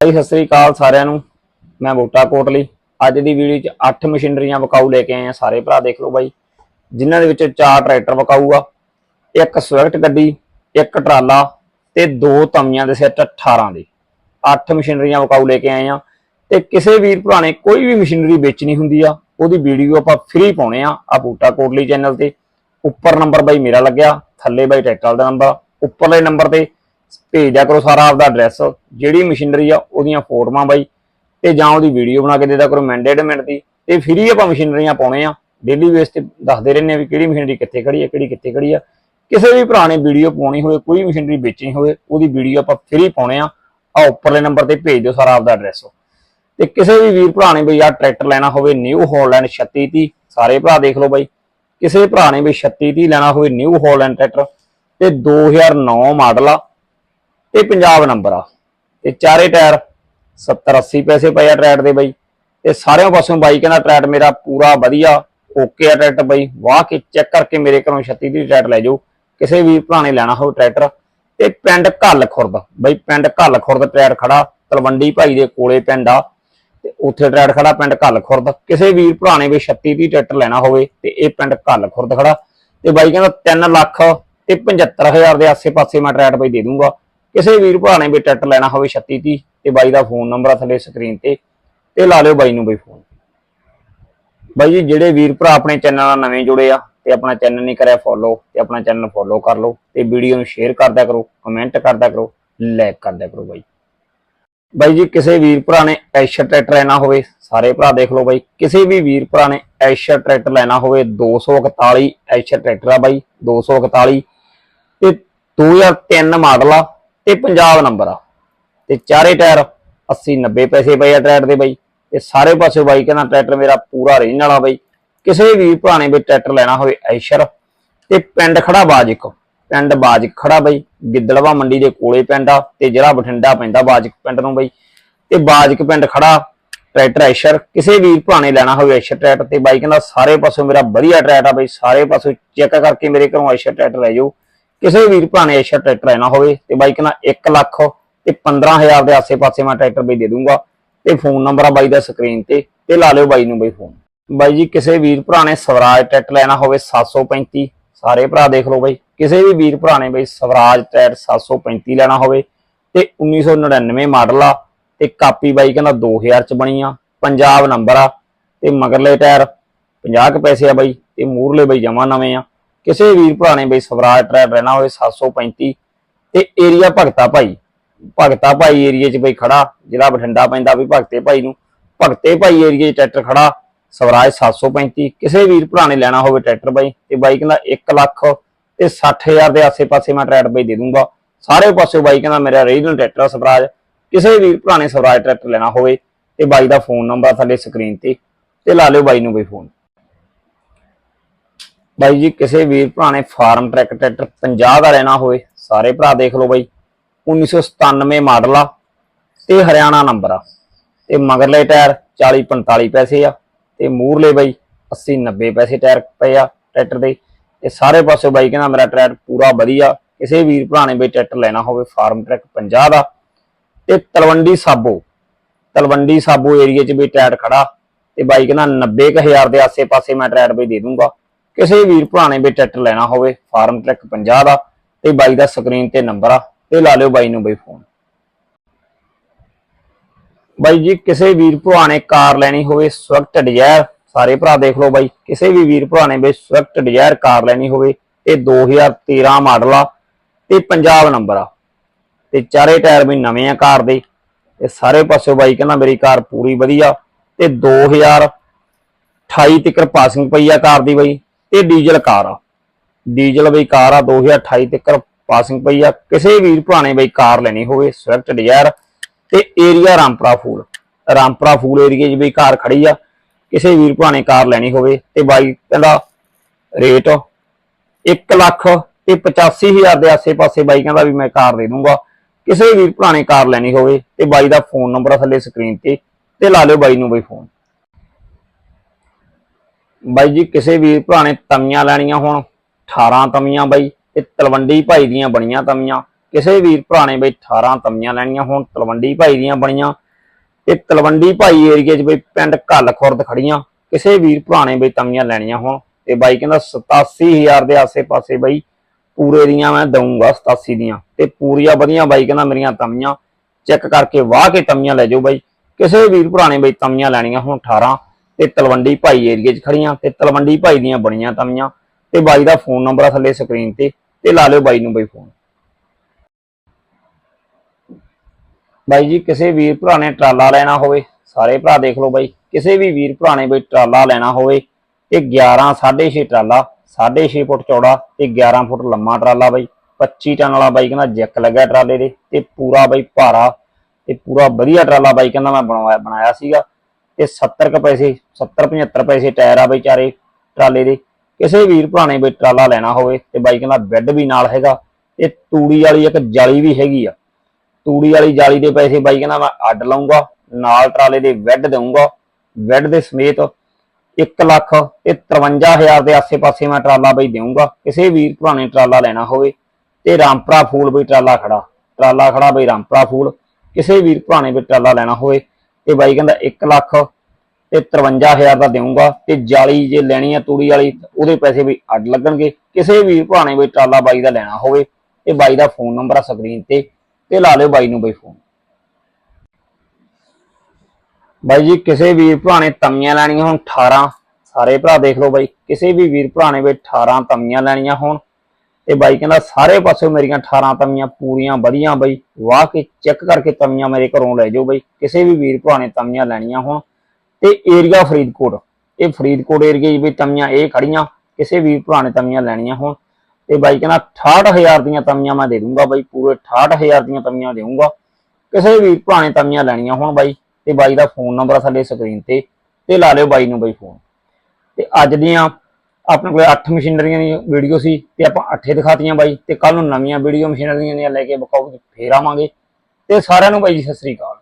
ਭਾਈ, ਸਤਿ ਸ੍ਰੀ ਅਕਾਲ ਸਾਰਿਆਂ ਨੂੰ। ਮੈਂ ਬੂਟਾ ਕੋਟਲੀ ਅੱਜ ਦੀ ਵੀਡੀਓ 'ਚ 8 ਮਸ਼ੀਨਰੀਆਂ ਵਿਕਾਊ ਲੈ ਕੇ ਆਏ ਆ ਸਾਰੇ ਭਰਾ, ਦੇਖ ਲਓ ਬਾਈ। ਜਿਨ੍ਹਾਂ ਦੇ ਵਿੱਚ ਚਾਰ ਟਰੈਕਟਰ ਵਿਕਾਊ ਆ, ਇੱਕ ਸਵਿਫਟ ਗੱਡੀ, ਇੱਕ ਟਰਾਲਾ ਤੇ ਦੋ ਤਮੀਆਂ ਦੇ ਸੈੱਟ 18 ਦੇ। 8 ਮਸ਼ੀਨਰੀਆਂ ਵਿਕਾਊ ਲੈ ਕੇ ਆਏ ਆ ਤੇ ਕਿਸੇ ਵੀਰ ਭਰਾ ਨੇ ਕੋਈ ਵੀ ਮਸ਼ੀਨਰੀ ਵੇਚਣੀ ਹੁੰਦੀ ਆ, ਉਹਦੀ ਵੀਡੀਓ ਆਪਾਂ ਫ੍ਰੀ ਪਾਉਣੇ ਆ ਆ ਬੂਟਾ ਕੋਟਲੀ ਚੈਨਲ ਤੇ। ਉੱਪਰ ਨੰਬਰ ਬਾਈ ਮੇਰਾ ਲੱਗਿਆ, ਥੱਲੇ ਬਾਈ ਟਰੈਕਟਰ ਦਾ ਨੰਬਰ ਉੱਪਰਲੇ ਨੰਬਰ ਤੇ ਭੇਜ ਦਿਆ ਕਰੋ ਸਾਰਾ ਆਪਦਾ ਐਡਰੈਸ ਜਿਹੜੀ ਮਸ਼ੀਨਰੀ ਆ, ਉਹਦੀਆਂ ਫੋਟੋਆਂ ਬਾਈ, ਤੇ ਜਾਂ ਉਹਦੀ ਵੀਡੀਓ ਬਣਾ ਕੇ ਦੇ ਦਿਆ ਕਰੋ ਮੈਂਡੇਟ ਮਿੰਟ ਦੀ, ਤੇ ਫ੍ਰੀ ਆਪਾਂ ਮਸ਼ੀਨਰੀਆਂ ਪਾਉਣੇ ਆ। ਡੇਲੀ ਬੇਸ ਤੇ ਦੱਸਦੇ ਰਹਿੰਦੇ ਆ ਵੀ ਕਿਹੜੀ ਮਸ਼ੀਨਰੀ ਕਿੱਥੇ ਖੜੀ ਆ, ਕਿਹੜੀ ਕਿੱਥੇ ਖੜੀ ਆ। ਕਿਸੇ ਵੀ ਭਰਾ ਨੇ ਵੀਡੀਓ ਪਾਉਣੀ ਹੋਵੇ, ਕੋਈ ਮਸ਼ੀਨਰੀ ਵੇਚਣੀ ਹੋਵੇ, ਉਹਦੀ ਵੀਡੀਓ ਆਪਾਂ ਫ੍ਰੀ ਪਾਉਣੇ ਆ। ਆ ਉੱਪਰਲੇ ਨੰਬਰ ਤੇ ਭੇਜ ਦਿਓ ਸਾਰਾ ਆਪਦਾ ਐਡਰੈਸ ਤੇ ਕਿਸੇ ਵੀ ਵੀਰ ਭਰਾ ਨੇ ਬਈ ਆ ਟਰੈਕਟਰ ਲੈਣਾ ਹੋਵੇ ਨਿਊ ਹਾਲੈਂਡ 3630 ਸਾਰੇ ਭਰਾ ਦੇਖ ਲਓ ਬਾਈ। ਕਿਸੇ ਭਰਾ ਨੇ ਵੀ 3630 ਲੈਣਾ ਹੋਵੇ ਨਿਊ ਹਾਲੈਂਡ ਟਰੈਕਟਰ ਤੇ 2009 ਮਾਡਲ ਆ। ਤੇ ਪੰਜਾਬ ਨੰਬਰ ਆ। ਤੇ ਚਾਰੇ ਟਾਇਰ 70 80 ਪੈਸੇ ਪਏ ਆ ਟਰੈਟ ਦੇ ਬਾਈ। ਤੇ ਸਾਰਿਆਂ ਪਾਸੋਂ ਬਾਈ ਕਹਿੰਦਾ ਟਰੈਟ ਮੇਰਾ ਪੂਰਾ ਵਧੀਆ ਓਕੇ ਆ ਟਰੈਕਟਰ ਬਾਈ। ਵਾਹ ਕੇ ਚੈੱਕ ਕਰਕੇ ਮੇਰੇ ਘਰੋਂ 36 ਦੀ ਟਰੈਕਟਰ ਲੈ ਜਾਓ। ਕਿਸੇ ਵੀ ਭਰਾ ਲੈਣਾ ਹੋਵੇ ਟਰੈਕਟਰ। ਤੇ ਪਿੰਡ ਘੱਲ ਖੁਰਦ ਬਾਈ ਪਿੰਡ ਘੱਲ ਖੁਰਦ ਟਰੈਟ ਖੜਾ, ਤਲਵੰਡੀ ਭਾਈ ਦੇ ਕੋਲੇ ਪਿੰਡ ਆ। ਤੇ ਉੱਥੇ ਟਰੈਟ ਖੜਾ ਪਿੰਡ ਘੱਲ ਖੁਰਦ ਕਿਸੇ ਵੀਰ ਭਰਾ ਨੇ ਵੀ 36 ਦੀ ਟਰੈਕਟਰ ਲੈਣਾ ਹੋਵੇ, ਤੇ ਇਹ ਪਿੰਡ ਘੱਲ ਖੁਰਦ ਖੜਾ। ਤੇ ਬਾਈ ਕਹਿੰਦਾ 3 ਲੱਖ ਤੇ 75000 ਦੇ ਆਸੇ-ਪਾਸੇ ਮੈਂ ਟਰੈਟ ਬਾਈ ਦੇ ਦੂੰਗਾ। ਕਿਸੇ ਵੀਰ ਭਰਾ ਨੇ ਵੀ ਟਰੈਕਟਰ ਲੈਣਾ ਹੋਵੇ 36 ਦੀ ਤੇ ਬਾਈ ਦਾ ਫੋਨ ਨੰਬਰ ਆ ਥੱਲੇ ਸਕਰੀਨ ਤੇ ਤੇ ਲਾ ਲਿਓ ਬਾਈ ਨੂੰ ਬਈ ਫੋਨ। ਬਾਈ ਜੀ, ਜਿਹੜੇ ਵੀਰ ਭਰਾ ਆਪਣੇ ਚੈਨਲ ਨਾਲ ਨਵੇਂ ਜੁੜੇ ਆ, ਤੇ ਆਪਣਾ ਚੈਨਲ ਨਹੀਂ ਕਰਿਆ ਫੋਲੋ ਤੇ ਆਪਣਾ ਚੈਨਲ ਫੋਲੋ ਕਰ ਲਓ, ਤੇ ਵੀਡੀਓ ਨੂੰ ਸ਼ੇਅਰ ਕਰਦਿਆ ਕਰੋ ਕਮੈਂਟ ਕਰਦਿਆ ਕਰੋ ਲਾਈਕ ਕਰਦਿਆ ਕਰੋ ਬਾਈ। ਬਾਈ ਜੀ, ਕਿਸੇ ਵੀਰ ਭਰਾ ਨੇ ਐਸ਼ਰ ਟਰੈਕਟਰ ਲੈਣਾ ਹੋਵੇ, ਸਾਰੇ ਭਰਾ ਦੇਖ ਲਓ ਬਾਈ, ਕਿਸੇ ਵੀ ਵੀਰ ਭਰਾ ਨੇ ਐਸ਼ਰ ਟਰੈਕਟਰ ਲੈਣਾ ਹੋਵੇ 241 ਐਸ਼ਰ ਟਰੈਕਟਰ ਆ ਬਾਈ 241 ਤੇ 2003 ਮਾਡਲ ਆ ਤੇ ਪੰਜਾਬ ਨੰਬਰ ਆ। ਤੇ ਚਾਰੇ ਟਾਇਰ 80 90 ਪੈਸੇ ਪਏ ਆ ਟਰੈਕਟਰ ਦੇ ਬਾਈ। ਤੇ ਸਾਰੇ ਪਾਸੇ ਬਾਈ ਕਹਿੰਦਾ ਟਰੈਕਟਰ ਮੇਰਾ ਪੂਰਾ ਰੀਨ ਵਾਲਾ ਬਾਈ। ਕਿਸੇ ਵੀ ਭਰਾ ਵੀ ਟਰੈਕਟਰ ਲੈਣਾ ਹੋਵੇ ਐਸ਼ਰ। ਤੇ ਪਿੰਡ ਖੜਾ ਬਾਜਿਕ। ਪਿੰਡ ਬਾਜਿਕ ਖੜਾ ਬਾਈ। ਗਿੱਦੜਵਾ ਮੰਡੀ ਦੇ ਕੋਲੇ ਪਿੰਡ ਆ ਤੇ ਜਿਹੜਾ ਬਠਿੰਡਾ ਪੈਂਦਾ ਬਾਜਿਕ ਪਿੰਡ ਨੂੰ ਬਾਈ। ਤੇ ਬਾਜਿਕ ਪਿੰਡ ਖੜਾ ਟਰੈਕਟਰ ਐਸ਼ਰ। ਕਿਸੇ ਵੀ ਭਰਾਣੇ ਲੈਣਾ ਹੋਵੇ ਐਸ਼ਰ ਟਰੈਕਟਰ ਤੇ ਬਾਈ ਕਹਿੰਦਾ ਸਾਰੇ ਪਾਸੋਂ ਮੇਰਾ ਵਧੀਆ ਟਰੈਕਟਰ ਆ ਬਾਈ। ਸਾਰੇ ਪਾਸੋਂ ਚੈੱਕ ਕਰਕੇ ਮੇਰੇ ਘਰੋਂ ਐਸ਼ਰ ਟਰੈਕਟਰ ਲੈ ਜਾਓ। ਕਿਸੇ ਵੀਰ ਭਰਾ ਨੇ ਐਸ਼ਰ ਟਰੈਕਟਰ ਲੈਣਾ ਹੋਵੇ ਤੇ ਬਾਈ ਕਹਿੰਦਾ 1 ਲੱਖ ਤੇ 15000 ਦੇ ਆਸੇ-ਪਾਸੇ ਮੈਂ ਟਰੈਕਟਰ ਬਈ ਦੇ ਦੂੰਗਾ ਤੇ ਫੋਨ ਨੰਬਰ ਆ ਬਾਈ ਦਾ ਸਕਰੀਨ ਤੇ ਤੇ ਲਾ ਲਿਓ ਬਾਈ ਨੂੰ ਬਈ ਫੋਨ। ਬਾਈ ਜੀ, ਕਿਸੇ ਵੀਰ ਭਰਾ ਨੇ ਸਵਰਾਜ ਟਰੈਕਟਰ ਲੈਣਾ ਹੋਵੇ 735 ਸਾਰੇ ਭਰਾ ਦੇਖ ਲਓ ਬਾਈ। ਕਿਸੇ ਵੀ ਵੀਰ ਭਰਾ ਨੇ ਬਈ ਸਵਰਾਜ ਟਰੈਕਟਰ 735 ਲੈਣਾ ਹੋਵੇ ਤੇ 1999 ਮਾਡਲ ਆ ਤੇ ਕਾਪੀ ਬਾਈ ਕਹਿੰਦਾ 2000 ਚ ਬਣੀ ਆ, ਪੰਜਾਬ ਨੰਬਰ ਆ ਤੇ ਮਗਰਲੇ ਟਾਇਰ 50 ਕੁ ਪੈਸੇ ਆ ਬਾਈ ਤੇ ਮੂਰਲੇ ਬਾਈ ਜਮਾ ਨਵੇਂ ਆ। ਕਿਸੇ ਵੀਰ ਭਰਾ ਨੇ ਬਈ ਸਵਰਾਜ ਟਰੈਕਟਰ ਲੈਣਾ ਹੋਵੇ 735 ਤੇ ਏਰੀਆ ਭਗਤਾ ਭਾਈ। ਭਗਤਾ ਭਾਈ ਏਰੀਏ 'ਚ ਬਈ ਖੜਾ, ਜਿਹੜਾ ਬਠਿੰਡਾ ਪੈਂਦਾ ਵੀ ਭਗਤੇ ਭਾਈ ਨੂੰ। ਭਗਤੇ ਭਾਈ ਏਰੀਆ 'ਚ ਟਰੈਕਟਰ ਖੜਾ, ਸਵਰਾਜ 735 ਕਿਸੇ ਵੀਰ ਭਰਾ ਨੇ ਲੈਣਾ ਹੋਵੇ ਟਰੈਕਟਰ ਬਾਈ, ਤੇ ਬਾਈ ਕਹਿੰਦਾ 1 ਲੱਖ ਤੇ 60000 ਦੇ ਆਸੇ-ਪਾਸੇ ਮੈਂ ਟਰੈਕਟਰ ਬਾਈ ਦੇ ਦੂੰਗਾ। ਸਾਰੇ ਪਾਸੇ ਬਾਈ ਕਹਿੰਦਾ ਮੇਰਾ ਰੀਜਨਲ ਟਰੈਕਟਰ ਸਵਰਾਜ। ਕਿਸੇ ਵੀਰ ਭਰਾ ਨੇ ਸਵਰਾਜ ਟਰੈਕਟਰ ਲੈਣਾ ਹੋਵੇ, ਤੇ ਬਾਈ ਦਾ ਫੋਨ ਨੰਬਰ ਸਾਡੇ ਸਕਰੀਨ ਤੇ ਤੇ ਲਾ ਲਿਓ ਬਾਈ ਨੂੰ ਬਈ ਫੋਨ ਬਾਈ ਜੀ, ਕਿਸੇ ਵੀਰ ਭਰਾ ਨੇ ਫਾਰਮ ਟਰੈਕ ਟਰੈਕਟਰ 50 ਦਾ ਲੈਣਾ ਹੋਵੇ, ਸਾਰੇ ਭਰਾ ਦੇਖ ਲਓ ਬਾਈ। 1997 ਮਾਡਲ ਆ ਤੇ ਹਰਿਆਣਾ ਨੰਬਰ ਆ। ਤੇ ਮਗਰਲੇ ਟਾਇਰ 40 45 ਪੈਸੇ ਆ ਤੇ ਮੂਰਲੇ ਬਾਈ 80 90 ਪੈਸੇ ਟਾਇਰ ਪਏ ਆ ਟਰੈਕਟਰ ਦੇ। ਤੇ ਸਾਰੇ ਪਾਸੇ ਬਾਈ ਕਹਿੰਦਾ ਮੇਰਾ ਟਰੈਕਟਰ ਪੂਰਾ ਵਧੀਆ, ਕਿਸੇ ਵੀਰ ਭਰਾ ਨੇ ਬਈ ਟਰੈਕਟਰ ਲੈਣਾ ਹੋਵੇ, ਫਾਰਮ ਟਰੈਕ 50 ਦਾ। ਤੇ ਤਲਵੰਡੀ ਸਾਬੋ ਤਲਵੰਡੀ ਸਾਬੋ ਏਰੀਆ 'ਚ ਵੀ ਟਰੈਕਟਰ ਖੜਾ। ਤੇ ਬਾਈ ਕਹਿੰਦਾ 90000 ਦੇ ਆਸੇ-ਪਾਸੇ ਮੈਂ ਟਰੈਕਟਰ ਬਈ ਦੇ ਦੂੰਗਾ। ਕਿਸੇ ਵੀਰ ਭਰਾ ਨੇ ਵੀ ਟਰੈਕਟਰ ਲੈਣਾ ਹੋਵੇ, ਫਾਰਮ ਟਰੈਕ 50 ਦਾ ਤੇ ਬਾਈ ਦਾ ਸਕਰੀਨ ਤੇ ਨੰਬਰ ਆ ਤੇ ਲਾ ਲਿਓ ਬਾਈ ਨੂੰ ਬਈ ਫੋਨ ਬਾਈ ਜੀ, ਕਿਸੇ ਵੀਰ ਭਰਾ ਨੇ ਕਾਰ ਲੈਣੀ ਹੋਵੇ ਸਵਿਫਟ ਡਿਜ਼ਾਇਰ, ਸਾਰੇ ਭਰਾ ਦੇਖ ਲਓ ਬਾਈ, ਕਿਸੇ ਵੀ ਵੀਰ ਭਰਾ ਨੇ ਬਈ ਸਵਿਫਟ ਡਿਜ਼ਾਇਰ ਕਾਰ ਲੈਣੀ ਹੋਵੇ ਤੇ 2013 ਮਾਡਲ ਆ, ਤੇ ਪੰਜਾਬ ਨੰਬਰ ਆ। ਤੇ ਚਾਰੇ ਟਾਇਰ ਵੀ ਨਵੇਂ ਆ ਕਾਰ ਦੇ, ਤੇ ਸਾਰੇ ਪਾਸੇ ਬਾਈ ਕਹਿੰਦਾ ਮੇਰੀ ਕਾਰ ਪੂਰੀ ਵਧੀਆ, ਤੇ 2028 ਤੱਕ ਪਾਸਿੰਗ ਪਈ ਆ ਕਾਰ ਦੀ ਬਾਈ। ਤੇ ਡੀਜ਼ਲ ਕਾਰ ਆ। ਡੀਜ਼ਲ ਬਈ ਕਾਰ ਆ 2028 ਤੱਕ ਪਾਸਿੰਗ ਪਈ ਆ। ਕਿਸੇ ਵੀਰ ਭਰਾ ਬਈ ਕਾਰ ਲੈਣੀ ਹੋਵੇ, ਸਵਿਫਟ, ਡਿਜ਼ਾਇਰ ਤੇ ਏਰੀਆ ਰਾਮਪੁਰਾ ਫੂਲ। ਰਾਮਪੁਰਾ ਫੂਲ ਏਰੀਆ 'ਚ ਬਈ ਕਾਰ ਖੜੀ ਆ। ਕਿਸੇ ਵੀਰ ਭਰਾ ਕਾਰ ਲੈਣੀ ਹੋਵੇ ਤੇ ਬਾਈ ਕਹਿੰਦਾ ਰੇਟ 1 ਲੱਖ ਤੇ 85000 ਦੇ ਆਸੇ-ਪਾਸੇ ਬਾਈ ਕਹਿੰਦਾ ਵੀ ਮੈਂ ਕਾਰ ਦੇ ਦੂੰਗਾ। ਕਿਸੇ ਵੀਰ ਪੁਰਾਣੇ ਕਾਰ ਲੈਣੀ ਹੋਵੇ ਤੇ ਬਾਈ ਦਾ ਫੋਨ ਨੰਬਰ ਥੱਲੇ ਸਕਰੀਨ ਤੇ ਤੇ ਲਾ ਲਿਓ ਬਾਈ ਨੂੰ ਬਈ ਫੋਨ ਬਾਈ ਜੀ, ਕਿਸੇ ਵੀਰ ਭਰਾ ਨੇ ਤਮੀਆਂ ਲੈਣੀਆਂ ਹੁਣ 18 ਤਮੀਆਂ ਬਾਈ ਤੇ ਤਲਵੰਡੀ ਭਾਈ ਦੀਆਂ ਬਣੀਆਂ ਤਮੀਆਂ। ਕਿਸੇ ਵੀਰ ਭਰਾ ਨੇ ਬਈ 18 ਤਮੀਆਂ ਲੈਣੀਆਂ ਹੁਣ, ਤਲਵੰਡੀ ਭਾਈ ਦੀਆਂ ਬਣੀਆਂ। ਤੇ ਤਲਵੰਡੀ ਭਾਈ ਏਰੀਏ 'ਚ ਬਈ ਪਿੰਡ ਘੱਲ ਖੁਰਦ ਖੜੀਆਂ ਕਿਸੇ ਵੀਰ ਭਰਾ ਨੇ ਬਈ ਤਮੀਆਂ ਲੈਣੀਆਂ ਹੁਣ, ਤੇ ਬਾਈ ਕਹਿੰਦਾ 87000 ਦੇ ਆਸੇ-ਪਾਸੇ ਬਾਈ, ਪੂਰੇ ਦੀਆਂ ਮੈਂ ਦਊਂਗਾ 87 ਦੀਆਂ। ਤੇ ਪੂਰੀਆਂ ਵਧੀਆ ਬਾਈ ਕਹਿੰਦਾ ਮੇਰੀਆਂ ਤਮੀਆਂ। ਚੈੱਕ ਕਰਕੇ ਵਾਹ ਕੇ ਤਮੀਆਂ ਲੈ ਜਾਓ ਬਾਈ। ਕਿਸੇ ਵੀਰ ਭਰਾ ਨੇ ਬਈ ਤਮੀਆਂ ਲੈਣੀਆਂ ਹੁਣ 18 ਤੇ ਤਲਵੰਡੀ ਭਾਈ ਏਰੀਏ 'ਚ ਖੜੀਆਂ ਤੇ ਤਲਵੰਡੀ ਭਾਈ ਦੀਆਂ ਬਣੀਆਂ ਤਮੀਆਂ ਤੇ ਬਾਈ ਦਾ ਫੋਨ ਨੰਬਰ ਆ ਥੱਲੇ ਸਕਰੀਨ ਤੇ ਤੇ ਲਾ ਲਿਓ ਬਾਈ ਨੂੰ ਬਈ ਫੋਨ। ਬਾਈ ਜੀ, ਕਿਸੇ ਵੀਰ ਭਰਾ ਨੇ ਟਰਾਲਾ ਲੈਣਾ ਹੋਵੇ, ਸਾਰੇ ਭਰਾ ਦੇਖ ਲਓ ਬਾਈ। ਕਿਸੇ ਵੀ ਵੀਰ ਭਰਾ ਨੇ ਬਈ ਟਰਾਲਾ ਲੈਣਾ ਹੋਵੇ ਤੇ 11 6.5 ਟਰਾਲਾ 6.5 ਫੁੱਟ ਚੌੜਾ ਤੇ 11 ਫੁੱਟ ਲੰਮਾ ਟਰਾਲਾ ਬਾਈ। 25 ਟਨ ਵਾਲਾ ਬਾਈ ਕਹਿੰਦਾ ਜੈਕ ਲੱਗਿਆ ਟਰਾਲੇ ਦੇ ਤੇ ਪੂਰਾ ਬਾਈ ਭਾਰਾ ਤੇ ਪੂਰਾ ਵਧੀਆ ਟਰਾਲਾ ਬਾਈ ਕਹਿੰਦਾ ਮੈਂ ਬਣਵਾਇਆ, ਬਣਾਇਆ ਸੀਗਾ। ਤੇ 70 ਕੁ ਪੈਸੇ 70 75 ਪੈਸੇ ਟਾਇਰ ਆ ਬਈ ਚਾਰੇ ਟਰਾਲੇ ਦੇ। ਕਿਸੇ ਵੀਰ ਭਰਾ ਬਈ ਟਰਾਲਾ ਲੈਣਾ ਹੋਵੇ ਤੇ ਬਾਈ ਕਹਿੰਦਾ ਬੈੱਡ ਵੀ ਨਾਲ ਹੈਗਾ ਤੇ ਤੂੜੀ ਵਾਲੀ ਇੱਕ ਜਾਲੀ ਵੀ ਹੈਗੀ ਆ। ਤੂੜੀ ਵਾਲੀ ਜਾਲੀ ਦੇ ਪੈਸੇ ਬਾਈ ਕਹਿੰਦਾ ਮੈਂ ਅੱਡ ਲਾਉਂਗਾ ਨਾਲ ਟਰਾਲੇ ਦੇ ਬੈੱਡ ਦੇਵਾਂਗਾ ਬੈੱਡ ਦੇ ਸਮੇਤ 1 ਲੱਖ ਤੇ 53000 ਦੇ ਆਸੇ-ਪਾਸੇ ਮੈਂ ਟਰਾਲਾ ਬਈ ਦੇਵਾਂਗਾ ਕਿਸੇ ਵੀਰ ਭਰਾਣੇ ਟਰਾਲਾ ਲੈਣਾ ਹੋਵੇ ਤੇ ਰਾਮਪਰਾ ਫੂਲ ਬਈ ਟਰਾਲਾ ਖੜਾ ਟਰਾਲਾ ਖੜਾ ਬਈ ਰਾਮਪਰਾ ਫੂਲ। ਕਿਸੇ ਵੀਰ ਭਰਾ ਨੇ ਵੀ ਟਰਾਲਾ ਲੈਣਾ ਹੋਵੇ ਤੇ ਬਾਈ ਕਹਿੰਦਾ 1 ਲੱਖ ਤੇ 53000 ਦਾ ਦੇਵਾਂਗਾ ਤੇ ਜਾਲੀ ਜੇ ਲੈਣੀ ਆ ਤੂੜੀ ਵਾਲੀ ਉਹਦੇ ਪੈਸੇ ਵੀ ਅੱਡ ਲੱਗਣਗੇ। ਕਿਸੇ ਵੀਰ ਭਰਾ ਨੇ ਬਈ ਟਰਾਲਾ ਬਾਈ ਦਾ ਲੈਣਾ ਹੋਵੇ ਤੇ ਬਾਈ ਦਾ ਫੋਨ ਨੰਬਰ ਆ ਸਕਰੀਨ ਤੇ ਤੇ ਲਾ ਲਿਓ ਬਾਈ ਨੂੰ ਬਈ ਫੋਨ। ਬਾਈ ਜੀ, ਕਿਸੇ ਵੀਰ ਭਰਾ ਨੇ ਤਮੀਆਂ ਲੈਣੀਆਂ ਹੋਣ 18 ਸਾਰੇ ਭਰਾ ਦੇਖ ਲਓ ਬਾਈ, ਕਿਸੇ ਵੀ ਵੀਰ ਭਰਾ ਨੇ ਬਈ 18 ਤਮੀਆਂ ਲੈਣੀਆਂ ਹੋਣ ਤੇ ਬਾਈ ਕਹਿੰਦਾ ਸਾਰੇ ਪਾਸੇ ਮੇਰੀਆਂ 18 ਤਵੀਆਂ ਪੂਰੀਆਂ, ਵਧੀਆਂ ਬਾਈ। ਵਾਹ ਕੇ ਚੈੱਕ ਕਰਕੇ ਤਮੀਆਂ ਮੇਰੇ ਘਰੋਂ ਲੈ ਜਾਓ ਬਈ। ਕਿਸੇ ਵੀ ਵੀਰ ਭਰਾ ਨੇ ਤਮੀਆਂ ਲੈਣੀਆਂ ਹੋਣ। ਤੇ ਏਰੀਆ ਫਰੀਦਕੋਟ। ਇਹ ਫਰੀਦਕੋਟ ਏਰੀਏ 'ਚ ਵੀ ਤਮੀਆਂ ਇਹ ਖੜੀਆਂ ਕਿਸੇ ਵੀਰ ਭਰਾ ਨੇ ਤਮੀਆਂ ਲੈਣੀਆਂ ਹੋਣ। ਤੇ ਬਾਈ ਕਹਿੰਦਾ 68000 ਦੀਆਂ ਤਮੀਆਂ ਮੈਂ ਦੇ ਦੂੰਗਾ ਬਾਈ। ਪੂਰੇ 68000 ਦੀਆਂ ਤਮੀਆਂ ਦੇਊਂਗਾ। ਕਿਸੇ ਵੀਰ ਭਰਾ ਨੇ ਤਮੀਆਂ ਲੈਣੀਆਂ ਹੋਣ ਬਾਈ। ਤੇ ਬਾਈ ਦਾ ਫੋਨ ਨੰਬਰ ਆ ਸਾਡੇ ਸਕਰੀਨ ਤੇ। ਤੇ ਲਾ ਲਿਓ ਬਾਈ ਨੂੰ ਬਾਈ ਫੋਨ ਤੇ ਅੱਜ ਦੀਆਂ ਆਪਣੇ ਕੋਲ 8 ਮਸ਼ੀਨਰੀਆਂ ਦੀ ਵੀਡੀਓ ਸੀ ਤੇ ਆਪਾਂ 8 ਦਿਖਾਤੀਆਂ ਬਾਈ ਤੇ ਕੱਲ ਨੂੰ ਨਵੀਆਂ ਵੀਡੀਓ ਮਸ਼ੀਨਰੀਆਂ ਦੀਆਂ ਲੈ ਕੇ ਬਕਾਉ ਫੇਰ ਆਵਾਂਗੇ। ਤੇ ਸਾਰਿਆਂ ਨੂੰ ਬਾਈ ਜੀ, ਸਤਿ ਸ੍ਰੀ ਅਕਾਲ।